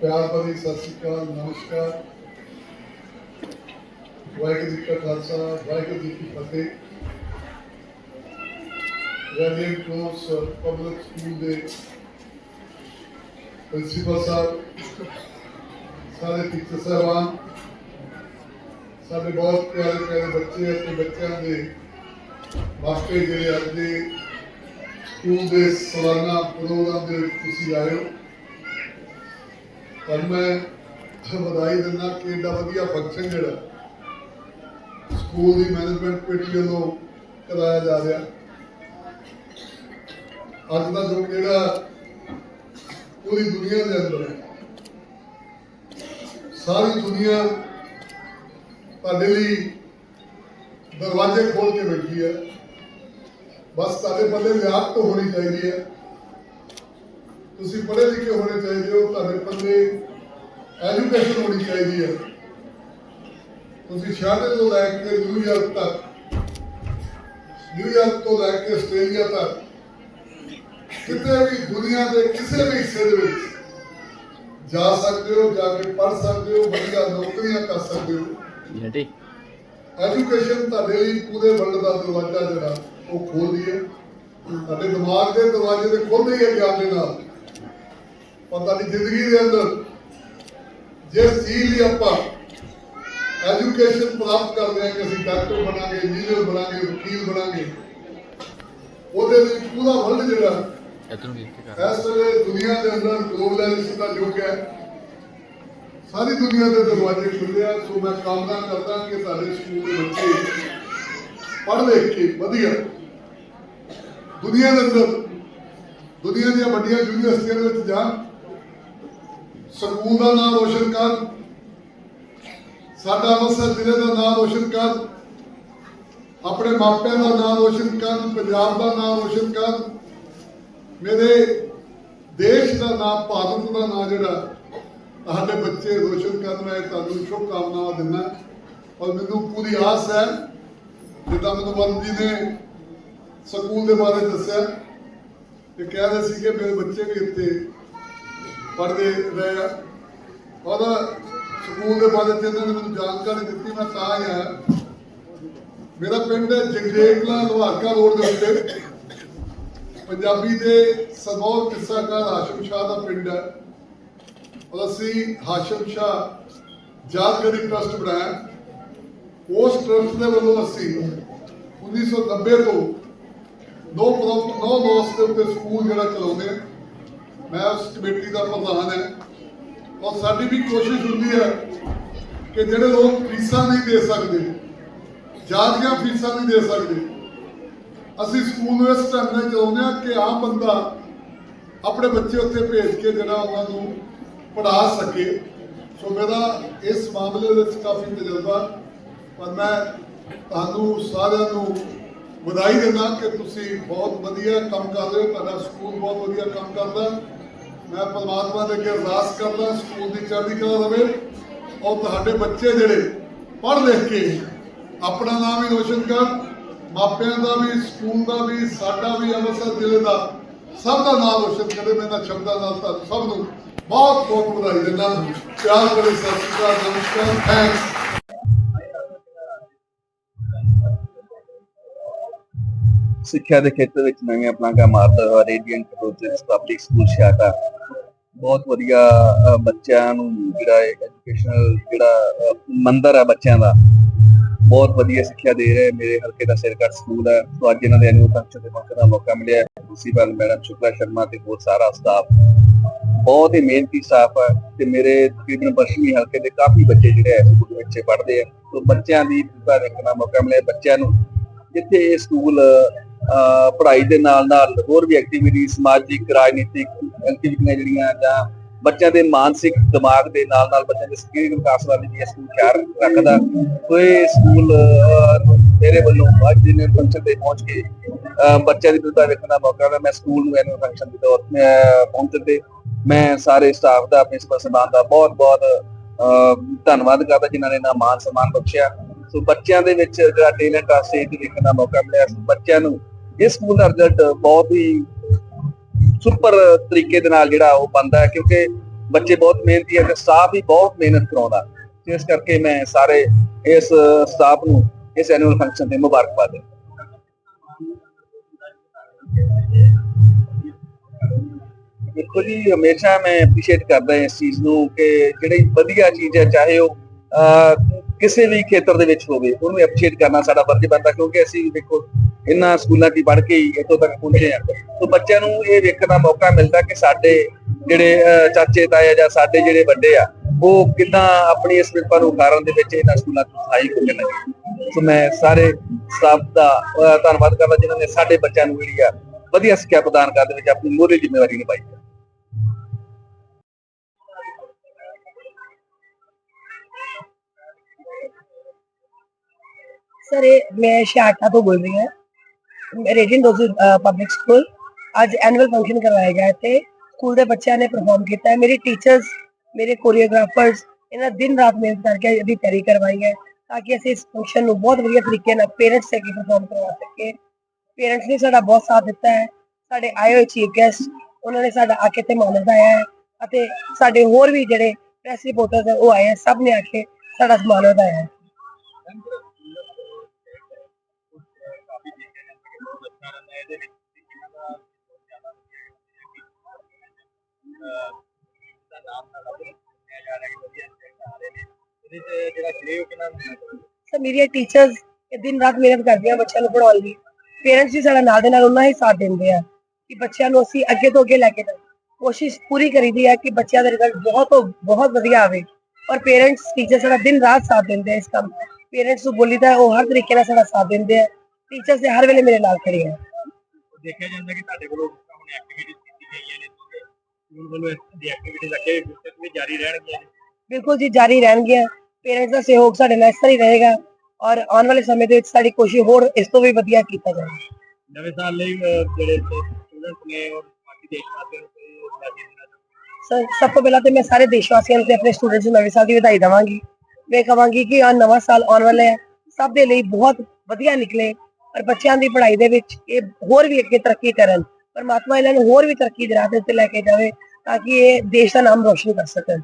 ਪਿਆਰ ਭਰੀ ਸਤਿ ਸ਼੍ਰੀ ਅਕਾਲ ਨਮਸਕਾਰ ਵਾਹਿਗੁਰੂ ਜੀ ਕਾ ਖਾਲਸਾ ਵਾਹਿਗੁਰੂ ਜੀ ਕੀ ਫਤਿਹ ਰੈਡੀਅਨ ਕਲੋਸ ਪਬਲਿਕ ਸਕੂਲ ਦੇ ਪ੍ਰਿੰਸੀਪਲ ਸਾਹਿਬ ਸਾਰੇ ਟੀਚਰ ਸਾਹਿਬਾਨ ਸਾਡੇ ਬਹੁਤ ਪਿਆਰੇ ਪਿਆਰੇ ਬੱਚੇ ਅਤੇ ਬੱਚਿਆਂ ਦੇ ਵਾਸਤੇ ਜਿਹੜੇ ਅੱਜ ਦੇ ਸਕੂਲ ਦੇ ਸਾਲਾਨਾ ਪ੍ਰੋਗਰਾਮ ਦੇ ਵਿੱਚ ਤੁਸੀਂ ਆਏ ਹੋ। ਪਰ ਮੈਂ ਵਧਾਈ ਦਿੰਦਾ ਕਿ ਏਡਾ ਵਧੀਆ ਫੰਕਸ਼ਨ ਜਿਹੜਾ ਸਕੂਲ ਦੀ ਮੈਨੇਜਮੈਂਟ ਕਮੇਟੀ ਵੱਲੋਂ ਕਰਾਇਆ ਜਾ ਰਿਹਾ। ਅੱਜ ਦਾ ਜੋ ਕਿਹੜਾ ਪੂਰੀ ਦੁਨੀਆ ਦੇ ਅੰਦਰ ਸਾਰੀ ਦੁਨੀਆ ਤੁਹਾਡੇ ਲਈ ਦਰਵਾਜ਼ੇ ਖੋਲ ਕੇ ਬੈਠੀ ਹੈ। ਬਸ ਤੁਹਾਡੇ ਪੱਲੇ ਲਿਆਕਤ ਹੋਣੀ ਚਾਹੀਦੀ ਹੈ। ਤੁਸੀਂ ਪੜ੍ਹੇ ਲਿਖੇ ਹੋਣੇ ਚਾਹੀਦੇ ਹੋ, ਤੁਹਾਡੇ ਪੱਲੇ ਐਜੂਕੇਸ਼ਨ ਹੋਣੀ ਚਾਹੀਦੀ ਹੈ। ਤੁਸੀਂ ਸ਼ਾਹਦੇ ਤੋਂ ਲੈ ਕੇ ਨਿਊਯਾਰਕ ਤੱਕ ਨਿਊਯਾਰਕ ਤੋਂ ਲੈ ਕੇ ਆਸਟ੍ਰੇਲੀਆ ਤੱਕ, ਕਿਤੇ ਵੀ ਦੁਨੀਆ ਦੇ ਕਿਸੇ ਵੀ ਹਿੱਸੇ ਦੇ ਵਿੱਚ ਜਾ ਸਕਦੇ ਹੋ, ਜਾ ਕੇ ਪੜ ਸਕਦੇ ਹੋ, ਵਧੀਆ ਨੌਕਰੀਆਂ ਕਰ ਸਕਦੇ ਹੋ। ਜੱਟੀ ਐਜੂਕੇਸ਼ਨ ਤੁਹਾਡੇ ਲਈ ਪੂਰੇ ਵਰਲਡ ਦਾ ਦਰਵਾਜ਼ਾ ਜਿਹੜਾ ਉਹ ਖੋਲਦੀ ਹੈ ਤੁਹਾਡੇ ਦਿਮਾਗ ਦੇ ਦਰਵਾਜ਼ੇ ਤੇ ਖੁੱਲਦੇ ਹੀ ਹੈ ਗਿਆਨ ਦੇ ਨਾਲ। ਪਰ ਤੁਹਾਡੀ ਜ਼ਿੰਦਗੀ ਦੇ ਅੰਦਰ ਜਿਸ ਚੀਜ਼ ਲਈ ਆਪਾਂ ਐਜੂਕੇਸ਼ਨ ਪ੍ਰਾਪਤ ਕਰਦੇ ਹਾਂ ਕਿ ਅਸੀਂ ਡਾਕਟਰ ਬਣਾਂਗੇ ਇੰਜੀਨੀਅਰ ਬਣਾਂਗੇ ਵਕੀਲ ਬਣਾਂਗੇ ਉਹਦੇ ਲਈ ਪੂਰਾ ਵਰਲਡ ਜਿਹੜਾ ਇਸ ਵੇਲੇ ਦੁਨੀਆ ਦੇ ਅੰਦਰ ਗਲੋਬਲਾਈਜੇਸ਼ਨ ਦਾ ਯੁੱਗ ਹੈ ਸਾਰੀ ਦੁਨੀਆ ਦੇ ਦਰਵਾਜ਼ੇ ਖੁੱਲੇ ਆ, ਸੋ ਮੈਂ ਕਾਮਨਾ ਕਰਦਾ ਕਿ ਸਾਡੇ ਸਕੂਲ ਦੇ ਬੱਚੇ ਪੜ੍ਹ ਲਿਖ ਕੇ ਵਧੀਆ ਦੁਨੀਆ ਦੇ ਅੰਦਰ, ਦੁਨੀਆ ਦੀਆਂ ਵੱਡੀਆਂ ਯੂਨੀਵਰਸਿਟੀਆਂ ਦੇ ਵਿੱਚ ਜਾਣ, ਸਕੂਲ ਦਾ ਨਾਮ ਰੋਸ਼ਨ ਕਰਨ, ਸਾਡਾ ਅੰਮ੍ਰਿਤਸਰ ਜ਼ਿਲ੍ਹੇ ਦਾ ਨਾਮ ਰੋਸ਼ਨ ਕਰਨ, ਆਪਣੇ ਮਾਪਿਆਂ ਦਾ ਨਾਮ ਰੋਸ਼ਨ ਕਰਨ, ਪੰਜਾਬ ਦਾ ਨਾਮ ਰੋਸ਼ਨ ਕਰਨ, ਮੇਰੇ ਦੇਸ਼ ਦਾ ਨਾਮ ਭਾਰਤ ਦਾ ਨਾਮ ਜਿਹੜਾ ਤੁਹਾਡੇ ਬੱਚੇ ਰੋਸ਼ਨ ਕਰਨ ਮੈਂ ਤੁਹਾਨੂੰ ਸ਼ੁਭ ਕਾਮਨਾਵਾਂ ਦਿੰਦਾ। ਔਰ ਮੈਨੂੰ ਪੂਰੀ ਆਸ ਹੈ, ਜਿੱਦਾਂ ਮੈਨੂੰ ਵਰਨ ਜੀ ਨੇ ਸਕੂਲ ਦੇ ਬਾਰੇ ਦੱਸਿਆ ਕਿ ਕਹਿ ਰਹੇ ਸੀ ਕਿ ਮੇਰੇ ਬੱਚੇ ਵੀ ਇੱਥੇ ਪੜ੍ਹਦੇ ਰਹੇ ਆ। ਔਰ ਸਕੂਲ ਦੇ ਬਾਰੇ ਤੇ ਇਹਨਾਂ ਨੇ ਮੈਨੂੰ ਜਾਣਕਾਰੀ ਦਿੱਤੀ, ਮੈਂ ਤਾਂ ਆਇਆ। ਮੇਰਾ ਪਿੰਡ ਜਗਦੇਵਲਾ ਲੁਹਾਰਕਾ ਰੋਡ ਦੇ ਉੱਤੇ। ਪੰਜਾਬੀ ਦੇ ਸਰਮੌਰ ਕਿੱਸਾਕਾਰ ਹਾਸ਼ਮ ਸ਼ਾਹ ਦਾ ਪਿੰਡ ਹੈ। ਅਸੀਂ ਹਾਸ਼ਮ ਸ਼ਾਹ ਯਾਦਗਾਰੀ ਟਰਸਟ ਬਣਾਇਆ। ਉਸ ਟਰਸਟ ਦੇ ਵੱਲੋਂ ਅਸੀਂ 1990 ਤੋਂ ਨੋ ਪ੍ਰੋਫਿਟ ਨੋ ਲਾਸ ਦੇ ਉੱਤੇ ਸਕੂਲ ਜਿਹੜਾ ਚਲਾਉਂਦੇ ਮੈਂ ਉਸ ਕਮੇਟੀ ਦਾ ਪ੍ਰਧਾਨ ਹਾਂ। ਔਰ ਸਾਡੀ ਵੀ ਕੋਸ਼ਿਸ਼ ਹੁੰਦੀ ਹੈ ਕਿ ਜਿਹੜੇ ਲੋਕ ਫੀਸਾਂ ਨਹੀਂ ਦੇ ਸਕਦੇ ਜਾਦੀਆਂ ਫੀਸਾਂ ਨਹੀਂ ਦੇ ਸਕਦੇ, ਅਸੀਂ ਸਕੂਲ ਨੂੰ ਇਸ ਢੰਗ ਨਾਲ ਚਲਾਉਂਦੇ ਹਾਂ ਕਿ ਆਮ ਬੰਦਾ ਆਪਣੇ ਬੱਚੇ ਉੱਥੇ ਭੇਜ ਕੇ ਜਿਹੜਾ ਉਹਨਾਂ ਨੂੰ ਪੜਾ ਸਕੇ। ਸੋ ਮੇਰਾ ਇਸ ਮਾਮਲੇ ਵਿੱਚ ਕਾਫੀ ਤਜਰਬਾ। ਪਰ ਮੈਂ ਤੁਹਾਨੂੰ ਸਾਰਿਆਂ ਨੂੰ ਵਧਾਈ ਦਿੰਦਾ ਕਿ ਤੁਸੀਂ ਬਹੁਤ ਵਧੀਆ ਕੰਮ ਕਰ ਰਹੇ ਹੋ। ਤੁਹਾਡਾ ਸਕੂਲ ਬਹੁਤ ਵਧੀਆ ਕੰਮ ਕਰਦਾ। ਮੈਂ ਪਰਮਾਤਮਾ ਦੇ ਅੱਗੇ ਅਰਦਾਸ ਕਰਦਾ, ਸਕੂਲ ਦੀ ਚੜ੍ਹਦੀ ਕਲਾ ਰਵੇ। ਔਰ ਤੁਹਾਡੇ ਬੱਚੇ ਜਿਹੜੇ ਪੜ੍ਹ ਲਿਖ ਕੇ ਆਪਣਾ ਨਾਮ ਹੀ ਰੋਸ਼ਨ ਕਰਨ, ਮਾਪਿਆਂ ਦਾ ਵੀ, ਸਕੂਲ ਦਾ ਵੀ, ਸਾਡਾ ਵੀ, ਅੰਮ੍ਰਿਤਸਰ ਜ਼ਿਲ੍ਹੇ ਦਾ ਸਭ ਦਾ ਨਾਮ ਰੋਸ਼ਨ ਕਰੇ। ਮੈਂ ਇਹਨਾਂ ਸ਼ਬਦਾਂ ਨਾਲ ਤੁਹਾਨੂੰ ਸਭ ਨੂੰ ਬਹੁਤ ਬਹੁਤ ਵਧਾਈ ਦਿੰਦਾ ਪਿਆਰ ਭਰੀ ਸਤਿ ਸ਼੍ਰੀ ਅਕਾਲ, ਨਮਸਕਾਰ ਥੈਂਕਸ ਸਿੱਖਿਆ ਦੇ ਖੇਤਰ ਵਿੱਚ ਨਵੀਆਂ ਪਲਾਂਘਾਂ ਮਾਰਦਾ ਹੋਇਆ ਰੇਡੀਅੰਟ ਪ੍ਰੋਜੈਕਟ ਪਬਲਿਕ ਸਕੂਲ ਸ਼ਾਖਾ ਬਹੁਤ ਵਧੀਆ ਬੱਚਿਆਂ ਨੂੰ ਜਿਹੜਾ ਐਜੂਕੇਸ਼ਨਲ ਜਿਹੜਾ ਮੰਦਰ ਹੈ ਬੱਚਿਆਂ ਦਾ। ਬਹੁਤ ਵਧੀਆ ਸਿੱਖਿਆ ਦੇ ਰਿਹਾ ਮੇਰੇ ਹਲਕੇ ਦਾ ਸਿਰਕੱਟ ਸਕੂਲ ਹੈ। ਸੋ ਅੱਜ ਇਹਨਾਂ ਦੇ ਐਨੂਅਲ ਫੰਕਸ਼ਨ ਦੇ ਮੌਕੇ ਦਾ ਮੌਕਾ ਮਿਲਿਆ ਪ੍ਰਿੰਸੀਪਲ ਮੈਡਮ ਸ਼ੁਕਲਾ ਸ਼ਰਮਾ ਤੇ ਹੋਰ ਸਾਰਾ ਸਟਾਫ ਬਹੁਤ ਹੀ ਮਿਹਨਤੀ ਸਟਾਫ ਹੈ ਤੇ ਮੇਰੇ ਤਕਰੀਬਨ ਪੱਛਮੀ ਹਲਕੇ ਦੇ ਕਾਫੀ ਬੱਚੇ ਜਿਹੜੇ ਹੈ ਸਕੂਲ ਵਿੱਚ ਪੜ੍ਹਦੇ ਆ। ਸੋ ਬੱਚਿਆਂ ਦੀ ਪ੍ਰਤਿਭਾ ਦੇਖਣ ਮੌਕਾ ਮਿਲਿਆ ਬੱਚਿਆਂ ਨੂੰ। ਜਿੱਥੇ ਇਹ ਸਕੂਲ ਪੜ੍ਹਾਈ ਦੇ ਨਾਲ ਨਾਲ ਹੋਰ ਵੀ ਐਕਟੀਵਿਟੀ ਸਮਾਜਿਕ ਰਾਜਨੀਤਿਕ ਐਕਟੀਵਿਟੀਆਂ ਜਿਹੜੀਆਂ ਜਾਂ ਬੱਚਿਆਂ ਦੇ ਮਾਨਸਿਕ ਦਿਮਾਗ ਦੇ ਨਾਲ ਨਾਲ ਬੱਚਿਆਂ ਦੇ ਸਰੀਰਕ ਵਿਕਾਸ ਵੱਲ ਵੀ ਇਹ ਸਕੂਲ ਖਿਆਲ ਰੱਖਦਾ। ਸੋ ਇਹ ਸਕੂਲ ਮੇਰੇ ਵੱਲੋਂ ਅੱਜ ਦੇ ਫੰਕਸ਼ਨ ਤੇ ਪਹੁੰਚ ਕੇ ਅਹ, ਬੱਚਿਆਂ ਦੀ ਪ੍ਰਤਿਭਾ ਦੇਖਣ ਦਾ ਮੌਕਾ ਮਿਲਿਆ। ਮੈਂ ਸਕੂਲ ਨੂੰ ਐਨੂਅਲ ਫੰਕਸ਼ਨ ਦੇ ਤੌਰ ਤੇ ਪਹੁੰਚਣ ਤੇ ਮੈਂ ਸਾਰੇ ਸਟਾਫ ਦਾ ਪ੍ਰਿੰਸੀਪਲ ਸਾਹਿਬਾਨ ਦਾ ਬਹੁਤ ਬਹੁਤ ਅਹ, ਧੰਨਵਾਦ ਕਰਦਾ ਜਿਨ੍ਹਾਂ ਨੇ ਨਾ ਮਾਨ ਸਨਮਾਨ ਬਖਸ਼ਿਆ। ਸੋ ਬੱਚਿਆਂ ਦੇ ਵਿੱਚ ਜਿਹੜਾ ਟੈਲੈਂਟ ਆ ਸਟੇਜ ਤੇ ਦੇਖਣ ਦਾ ਮੌਕਾ ਮਿਲਿਆ ਸੋ ਬੱਚਿਆਂ ਨੂੰ ਇਸ ਸਕੂਲ ਦਾ ਰਿਜ਼ਲਟ ਬਹੁਤ ਹੀ ਸੁਪਰ ਤਰੀਕੇ ਦੇ ਨਾਲ ਜਿਹੜਾ ਉਹ ਬੰਦਾ ਹੈ ਕਿਉਂਕਿ ਬੱਚੇ ਬਹੁਤ ਮਿਹਨਤੀ ਹੈ ਤੇ ਸਟਾਫ ਵੀ ਬਹੁਤ ਮਿਹਨਤ ਕਰਾਉਂਦਾ। ਇਸ ਕਰਕੇ ਮੈਂ ਸਾਰੇ ਇਸ ਸਟਾਫ ਨੂੰ ਇਸ ਐਨੂਅਲ ਫੰਕਸ਼ਨ ਤੇ ਮੁਬਾਰਕਬਾਦ ਦਿੰਦਾ। ਦੇਖੋ ਜੀ ਹਮੇਸ਼ਾ ਮੈਂ ਐਪਰੀਸ਼ੀਏਟ ਕਰਦਾ ਇਸ ਚੀਜ਼ ਨੂੰ ਕਿ ਜਿਹੜੀ ਵਧੀਆ ਚੀਜ਼ ਹੈ ਚਾਹੇ ਉਹ ਅਹ, ਕਿਸੇ ਵੀ ਖੇਤਰ ਦੇ ਵਿੱਚ ਹੋਵੇ ਉਹਨੂੰ ਐਪਰੀਸ਼ੀਏਟ ਕਰਨਾ ਸਾਡਾ ਫਰਜ਼ ਬਣਦਾ ਕਿਉਂਕਿ ਅਸੀਂ ਦੇਖੋ ਇਹਨਾਂ ਸਕੂਲਾਂ 'ਚ ਪੜ੍ਹ ਕੇ ਹੀ ਇੱਥੋਂ ਤੱਕ ਪਹੁੰਚੇ ਆ ਸੋ ਬੱਚਿਆਂ ਨੂੰ ਇਹ ਵੇਖਣ ਦਾ ਮੌਕਾ ਮਿਲਦਾ ਕਿ ਸਾਡੇ ਜਿਹੜੇ ਅਹ, ਚਾਚੇ ਤਾਏ ਜਾਂ ਸਾਡੇ ਜਿਹੜੇ ਵੱਡੇ ਆ ਉਹ ਕਿਦਾਂ ਆਪਣੀ ਇਸ ਵਿਰਪਾ ਨੂੰ ਉਤਾਰਨ ਦੇ ਵਿੱਚ ਇਹਨਾਂ ਸਕੂਲਾਂ 'ਚ ਸਹਾਈ ਹੋ ਕੇ ਲੱਗੇ ਸੋ ਮੈਂ ਸਾਰੇ ਸਟਾਫ ਦਾ ਧੰਨਵਾਦ ਕਰਦਾ ਜਿਨ੍ਹਾਂ ਨੇ ਸਾਡੇ ਬੱਚਿਆਂ ਨੂੰ ਜਿਹੜੀ ਆ ਵਧੀਆ ਸਿੱਖਿਆ ਪ੍ਰਦਾਨ ਕਰਨ ਦੇ ਵਿੱਚ ਆਪਣੀ ਮੋਹਰੀ ਜ਼ਿੰਮੇਵਾਰੀ ਨਿਭਾਈ ਹੈ ਸਰ, ਇਹ ਮੈਂ ਸ਼ਾਖਾ ਤੋਂ ਬੋਲ ਰਹੀ ਹਾਂ। ਰੇਡੀਅਨ ਦੋਸੀ ਪਬਲਿਕ ਸਕੂਲ ਅੱਜ ਐਨੂਅਲ ਫੰਕਸ਼ਨ ਕਰਵਾਇਆ ਗਿਆ ਤੇ ਸਕੂਲ ਦੇ ਬੱਚਿਆਂ ਨੇ ਪਰਫਾਰਮ ਕੀਤਾ। ਹੈ ਮੇਰੇ ਟੀਚਰਸ ਮੇਰੇ ਕੋਰੀਓਗ੍ਰਾਫਰਸ ਇਹਨਾਂ ਦਿਨ ਰਾਤ ਮਿਹਨਤ ਕਰਕੇ ਇਹਦੀ ਤਿਆਰੀ ਕਰਵਾਈ ਹੈ ਤਾਂ ਕਿ ਅਸੀਂ ਇਸ ਫੰਕਸ਼ਨ ਨੂੰ ਬਹੁਤ ਵਧੀਆ ਤਰੀਕੇ ਨਾਲ ਪੇਰੈਂਟਸ ਅੱਗੇ ਪਰਫਾਰਮ ਕਰਵਾ ਸਕੀਏ। ਪੇਰੈਂਟਸ ਨੇ ਸਾਡਾ ਬਹੁਤ ਸਾਥ ਦਿੱਤਾ ਹੈ। ਸਾਡੇ ਆਏ ਹੋਏ ਚੀਫ ਗੈਸਟ ਉਹਨਾਂ ਨੇ ਸਾਡਾ ਆ ਕੇ ਤੇ ਮਾਣ ਵਧਾਇਆ ਹੈ ਅਤੇ ਸਾਡੇ ਹੋਰ ਵੀ ਜਿਹੜੇ ਪ੍ਰੈਸ ਰਿਪੋਰਟਰਸ ਉਹ ਆਏ ਹੈ। ਸਭ ਨੇ ਆ ਕੇ ਸਾਡਾ ਸਮਾਨ ਵਧਾਇਆ ਹੈ। ਸਰ, ਮੇਰੀਆਂ ਟੀਚਰਸ ਦਿਨ ਰਾਤ ਮਿਹਨਤ ਕਰਦੀਆਂ, ਬੱਚਿਆਂ ਨੂੰ ਪੜ੍ਹਾਉਣ ਲਈ। ਪੇਰੈਂਟਸ ਵੀ ਸਾਡਾ ਨਾਲ ਦੇ ਨਾਲ ਉਹਨਾਂ ਹੀ ਸਾਥ ਦਿੰਦੇ ਆ ਕਿ ਬੱਚਿਆਂ ਨੂੰ ਅਸੀਂ ਅੱਗੇ ਤੋਂ ਅੱਗੇ ਲੈ ਕੇ ਜਾਈਏ। ਕੋਸ਼ਿਸ਼ ਪੂਰੀ ਕਰੀਦੀ ਹੈ ਕਿ ਬੱਚਿਆਂ ਦਾ ਰਿਜ਼ਲਟ ਬਹੁਤ ਬਹੁਤ ਵਧੀਆ ਆਵੇ। ਔਰ ਪੇਰੈਂਟਸ ਟੀਚਰ ਸਾਡਾ ਦਿਨ ਰਾਤ ਸਾਥ ਦਿੰਦੇ ਆ ਇਸ ਕੰਮ ਪੇਰੈਂਟਸ ਨੂੰ ਬੋਲੀਦਾ ਉਹ ਹਰ ਤਰੀਕੇ ਨਾਲ ਸਾਡਾ ਸਾਥ ਦਿੰਦੇ ਆ। ਟੀਚਰਸ ਦੇ ਹਰ ਵੇਲੇ ਮੇਰੇ ਨਾਲ ਖੜੇ ਆ। ਦੇਖਿਆ ਜਾਂਦਾ ਕਿ ਤੁਹਾਡੇ ਵੱਲੋਂ ਹੁਣ ਐਕਟੀਵਿਟੀਜ਼ ਕੀਤੀ ਗਈਆਂ ਨੇ ਸਕੂਲ ਵੱਲੋਂ ਦੀ ਐਕਟੀਵਿਟੀਜ਼ ਅੱਗੇ ਵੀ ਤੱਕ ਵੀ ਜਾਰੀ ਰਹਿਣਗੀਆਂ ਬਿਲਕੁਲ ਜੀ ਜਾਰੀ ਰਹਿਣਗੀਆਂ। ਪੇਰੈਂਟਸ ਦਾ ਸਹਿਯੋਗ ਸਾਡੇ ਨਾਲ ਇਸ ਤਰ੍ਹਾਂ ਰਹੇਗਾ ਔਰ ਆਉਣ ਵਾਲੇ ਸਮੇਂ ਦੇ ਵਿੱਚ ਸਾਡੀ ਕੋਸ਼ਿਸ਼ ਹੋਰ ਇਸ ਤੋਂ ਵੀ ਵਧੀਆ ਕੀਤਾ ਜਾਵੇ। ਨਵੇਂ ਸਾਲ ਲਈ ਜਿਹੜੇ ਸਟੂਡੈਂਟ ਨੇ ਔਰ ਬਾਕੀ ਦੇਸ਼ ਵਾਸੀਆਂ ਨੂੰ ਸਰ ਸਭ ਤੋਂ ਪਹਿਲਾਂ ਤੇ ਮੈਂ ਸਾਰੇ ਦੇਸ਼ ਵਾਸੀਆਂ ਨੂੰ ਤੇ ਆਪਣੇ ਸਟੂਡੈਂਟਸ ਨੂੰ ਨਵੇਂ ਸਾਲ ਦੀ ਵਧਾਈ ਦੇਵਾਂਗੀ। ਮੈਂ ਕਹਾਂਗੀ ਕਿ ਆ ਨਵਾਂ ਸਾਲ ਆਉਣ ਵਾਲਾ ਹੈ। ਸਭ ਦੇ ਲਈ ਬਹੁਤ ਵਧੀਆ ਨਿਕਲੇ। ਔਰ ਬੱਚਿਆਂ ਦੀ ਪੜ੍ਹਾਈ ਦੇ ਵਿੱਚ ਇਹ ਹੋਰ ਵੀ ਅੱਗੇ ਤਰੱਕੀ ਕਰਨ, ਪਰਮਾਤਮਾ ਇਹਨਾਂ ਨੂੰ ਹੋਰ ਵੀ ਤਰੱਕੀ ਦੇ ਰਾਹ ਤੇ ਲੈ ਕੇ ਜਾਵੇ ਤਾਂ ਕਿ ਇਹ ਦੇਸ਼ ਦਾ ਨਾਮ ਰੋਸ਼ਨ ਕਰ ਸਕਣ।